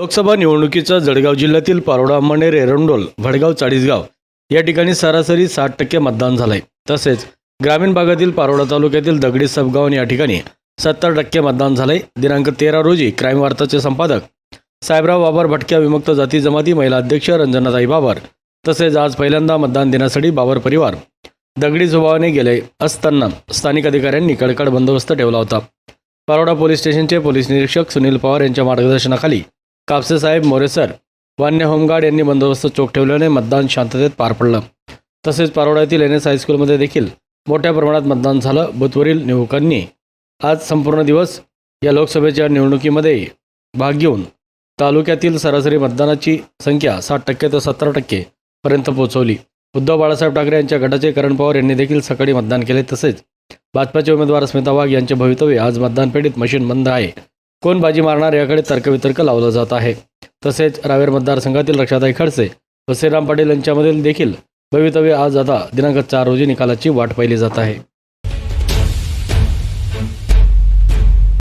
लोकसभा निवडणुकीचं जळगाव जिल्ह्यातील पारोडा मनेर एरंडोल भडगाव चाळीसगाव या ठिकाणी सरासरी साठ टक्के मतदान झालंय. तसेच ग्रामीण भागातील पारोडा तालुक्यातील दगडी सबगावन या ठिकाणी सत्तर टक्के मतदान झालंय. दिनांक तेरा रोजी क्राईम वार्ताचे संपादक साहेबराव बाबर भटक्या विमुक्त जाती जमाती महिला अध्यक्ष रंजनाताई बाबर तसेच आज पहिल्यांदा मतदान देण्यासाठी बाबर परिवार दगडी स्वभावाने गेले असताना स्थानिक अधिकाऱ्यांनी कडकड बंदोबस्त ठेवला होता. पारोडा पोलीस स्टेशनचे पोलीस निरीक्षक सुनील पवार यांच्या मार्गदर्शनाखाली कापसेसाहेब मोरेसर वान्य होमगार्ड यांनी बंदोबस्त चोख ठेवल्याने मतदान शांततेत पार पडलं. तसेच पारोडा येथील एन एस हायस्कूलमध्ये देखील मोठ्या प्रमाणात मतदान झालं. बुथवरील निवडकांनी आज संपूर्ण दिवस या लोकसभेच्या निवडणुकीमध्ये भाग घेऊन तालुक्यातील सरासरी मतदानाची संख्या साठ टक्के ते सत्तर टक्के पर्यंत पोहोचवली. उद्धव बाळासाहेब ठाकरे यांच्या गटाचे करण पवार यांनी देखील सकाळी मतदान केले. तसेच भाजपाचे उमेदवार स्मिता वाघ यांचे भवितव्य आज मतदान पेढीत मशीन बंद आहे. कोण बाजी मारणार याकडे तर्कवितर्क लावला जात आहे. तसेच रावेर मतदारसंघातील रक्षाताई खडसे व श्रीराम पाटील यांच्यामधील देखील भवितव्य आज आता दिनांक चार रोजी निकालाची वाट पाहिली जात आहे.